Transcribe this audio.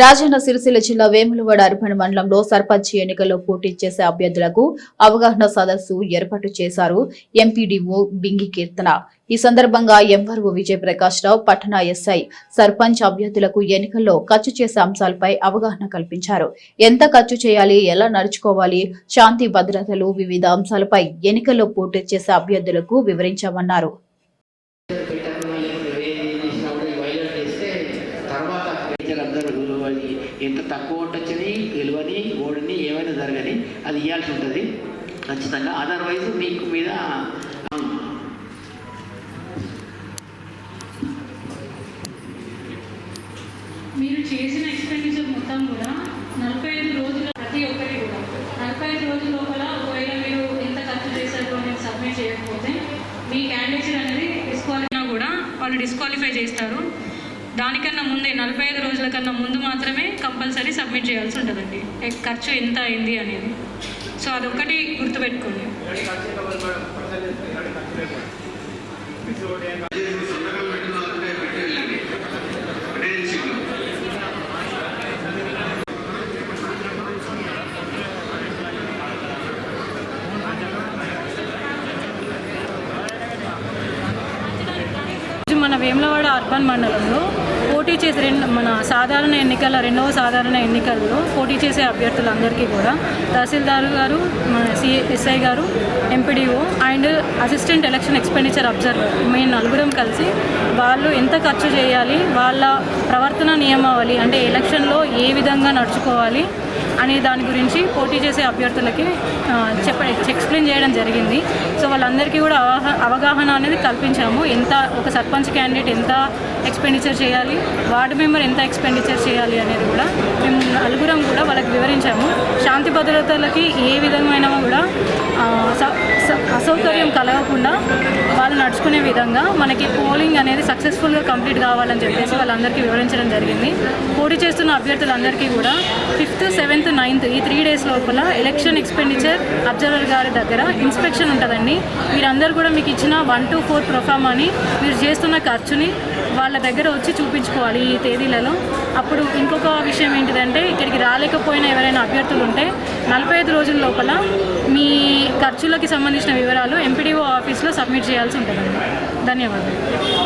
రాజన్న సిరిసిల్ల జిల్లా వేములవాడ అర్బన్ మండలంలో సర్పంచ్ ఎన్నికల్లో పోటీ చేసే అభ్యర్థులకు అవగాహన సదస్సు ఏర్పాటు చేశారు ఎంపీడీఓ బింగి కీర్తన. ఈ సందర్భంగా ఎంఆర్ఓ విజయప్రకాష్ రావు పట్టణ ఎస్ఐ సర్పంచ్ అభ్యర్థులకు ఎన్నికల్లో ఖర్చు చేసే అంశాలపై అవగాహన కల్పించారు. ఎంత ఖర్చు చేయాలి ఎలా నడుచుకోవాలి శాంతి భద్రతలు వివిధ అంశాలపై ఎన్నికల్లో పోటీ చేసే అభ్యర్థులకు వివరించామన్నారు. ఎంత తక్కువ ఉండొచ్చని గెలవని ఓడని ఏమైనా జరగని అది ఇవ్వాల్సి ఉంటుంది. ఖచ్చితంగా. అదర్వైజ్ మీకు మీద మీరు చేసిన ఎక్స్పెండిచర్ మొత్తం కూడా నలభై ఐదు రోజుల ప్రతి ఒక్కరి కూడా. నలభై ఐదు రోజుల లోపల ఒకవేళ మీరు ఎంత ఖర్చు చేశారు అనేది సబ్మిట్ చేయకపోతే మీ క్యాండిడేచర్ అనేది డిస్క్వాలిఫై కూడా వాళ్ళు డిస్క్వాలిఫై చేస్తారు. దానికన్నా ముందే నలభై ఐదు రోజుల కన్నా ముందు మాత్రమే కంపల్సరీ సబ్మిట్ చేయాల్సి ఉంటుందండి. ఖర్చు ఎంత అయింది అనేది. సో అదొకటి గుర్తుపెట్టుకోండి. మన వేములవాడ అర్బన్ మండలంలో పోటీ చేసే రెండు మన సాధారణ ఎన్నికల రెండవ సాధారణ ఎన్నికల్లో పోటీ చేసే అభ్యర్థులందరికీ కూడా తహసీల్దార్ గారు మన సిఎస్ఐ గారు MPDO and assistant election expenditure observer మేము నలుగురం కలిసి వాళ్ళు ఎంత ఖర్చు చేయాలి వాళ్ళ ప్రవర్తన నియమావళి అంటే ఎలక్షన్లో ఏ విధంగా నడుచుకోవాలి అనే దాని గురించి పోటీ చేసే అభ్యర్థులకి చెప్ప ఎక్స్ప్లెయిన్ చేయడం జరిగింది. సో వాళ్ళందరికీ కూడా అవగాహన అనేది కల్పించాము. ఎంత ఒక సర్పంచ్ క్యాండిడేట్ ఎంత ఎక్స్పెండిచర్ చేయాలి? వార్డు మెంబర్ ఎంత ఎక్స్పెండిచర్ చేయాలి అనేది కూడా మేము నలుగురం కూడా వాళ్ళకి వివరించాము. శాంతి భద్రతలకి ఏ విధమైన కూడా అసౌకర్యం కలగకుండా నడుచుకునే విధంగా మనకి పోలింగ్ అనేది సక్సెస్ఫుల్గా కంప్లీట్ కావాలని చెప్పేసి వాళ్ళందరికీ వివరించడం జరిగింది. పోటీ చేస్తున్న అభ్యర్థులందరికీ కూడా ఫిఫ్త్ సెవెంత్ నైన్త్ ఈ త్రీ డేస్ లోపల ఎలక్షన్ ఎక్స్పెండిచర్ అబ్జర్వర్ గారి దగ్గర ఇన్స్పెక్షన్ ఉంటుందండి. మీరందరూ కూడా మీకు ఇచ్చిన వన్ టు ఫోర్ ప్రొఫామాని మీరు చేస్తున్న ఖర్చుని వాళ్ళ దగ్గర వచ్చి చూపించుకోవాలి ఈ తేదీలలో. అప్పుడు ఇంకొక విషయం ఏంటిదంటే ఇక్కడికి రాలేకపోయిన ఎవరైనా అభ్యర్థులు ఉంటే నలభై ఐదు రోజుల లోపల మీ ఖర్చులకి సంబంధించిన వివరాలు ఎంపీడీఓ ఆఫీస్లో సబ్మిట్ చేయాల్సి ఉంటుంది. ధన్యవాదాలు.